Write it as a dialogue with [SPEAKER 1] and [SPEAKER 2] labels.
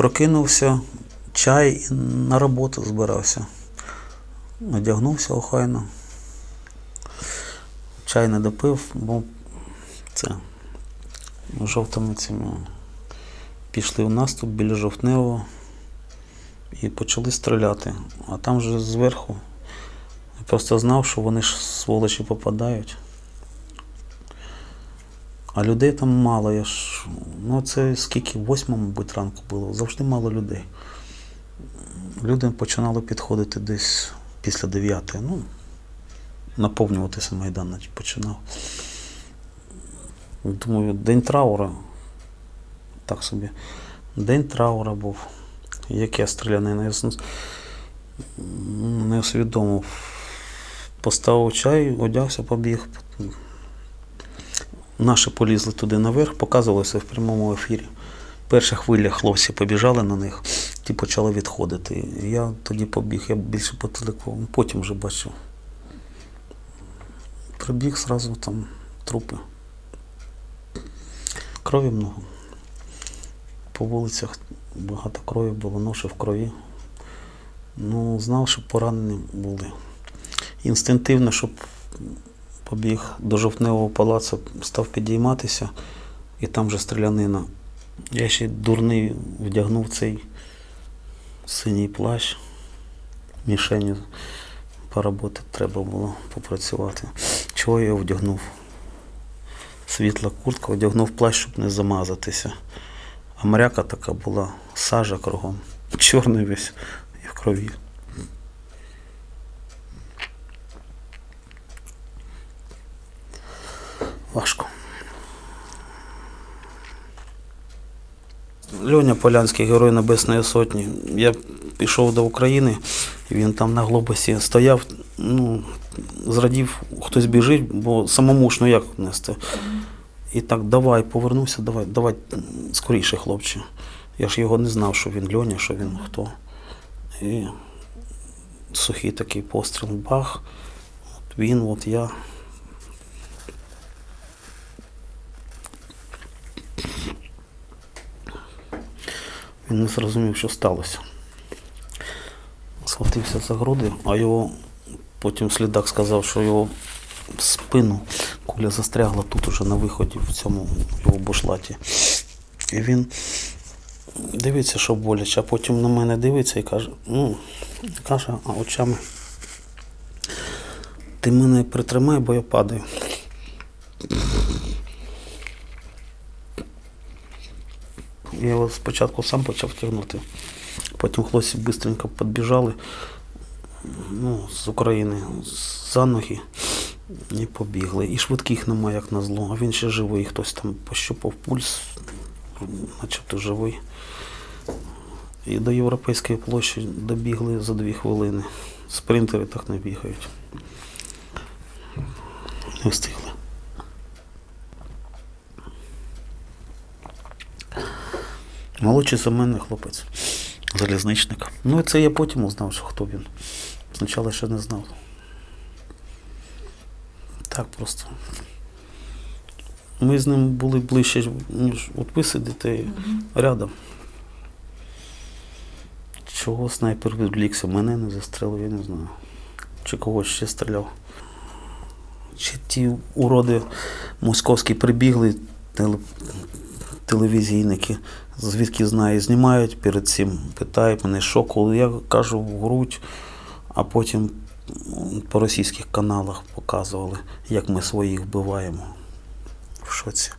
[SPEAKER 1] Прокинувся, чай і на роботу збирався. Одягнувся охайно. Чай не допив, бо це жовтими цими пішли в наступ біля жовтневого і почали стріляти. А там же зверху я просто знав, що вони ж сволочі попадають. А людей там мало. Я ж, ну це скільки, восьма, мабуть, ранку було, завжди мало людей. Люди починали підходити десь після дев'ятої. Ну, наповнюватися майдан значить, починав. Думаю, день траура. Так собі. День траура був. Стрілянина. Я с- не усвідомив. Поставив чай, одягся, побіг. Наші полізли туди наверх, показувалося в прямому ефірі. Перша хвиля хлопці побіжали на них, ті почали відходити. Я тоді побіг, я більше по телекому, потім вже бачив. Прибіг зразу там трупи. Крові много. По вулицях багато крові було, ноші в крові. Ну, знав, що поранені були. Інстинктивно, щоб побіг до жовтневого палацу, став підійматися, і там вже стрілянина. Я ще дурний вдягнув цей синій плащ, мішені поработати треба було попрацювати. Чого я вдягнув? Світла куртка, одягнув плащ, щоб не замазатися. А мряка така була, сажа кругом, чорний весь і в крові. Важко. Льоня Полянський, герой Небесної Сотні. Я пішов до України, він там на глобусі стояв, ну, зрадів, хтось біжить, бо самому ж ну як нести. І так, давай, повернувся, давай, давай скоріше, хлопче. Я ж його не знав, що він Льоня, що він хто. І сухий такий постріл, бах. От він, от я. Він не зрозумів, що сталося. Схватився за груди, а його потім слідак сказав, що його спину куля застрягла тут уже на виході в цьому його бушлаті. І він дивиться, що боляче, а потім на мене дивиться і каже, ну, каже, а очами. Ти мене притримай, бо я падаю. Я його спочатку сам почав тягнути. Потім хлопці швидко підбіжали ну, з України за ноги і побігли. І швидких немає, як на зло. А він ще живий. Хтось там пощупав пульс, начебто живий. І до Європейської площі добігли за дві хвилини. Спринтери так не бігають. Не встигли. Молодший за мене хлопець, залізничник. Ну і це я потім узнав, що хто він. Спочатку ще не знав. Так просто. Ми з ним були ближче, ніж от ви сидите рядом. Чого снайпер відвлікся? Мене не застрелив, я не знаю. Чи когось ще стріляв. Чи ті уроди московські прибігли, телевізійники, звідки знаю, знімають перед цим, питають мене, що коли я кажу в грудь, а потім по російських каналах показували, як ми своїх вбиваємо. В шоці.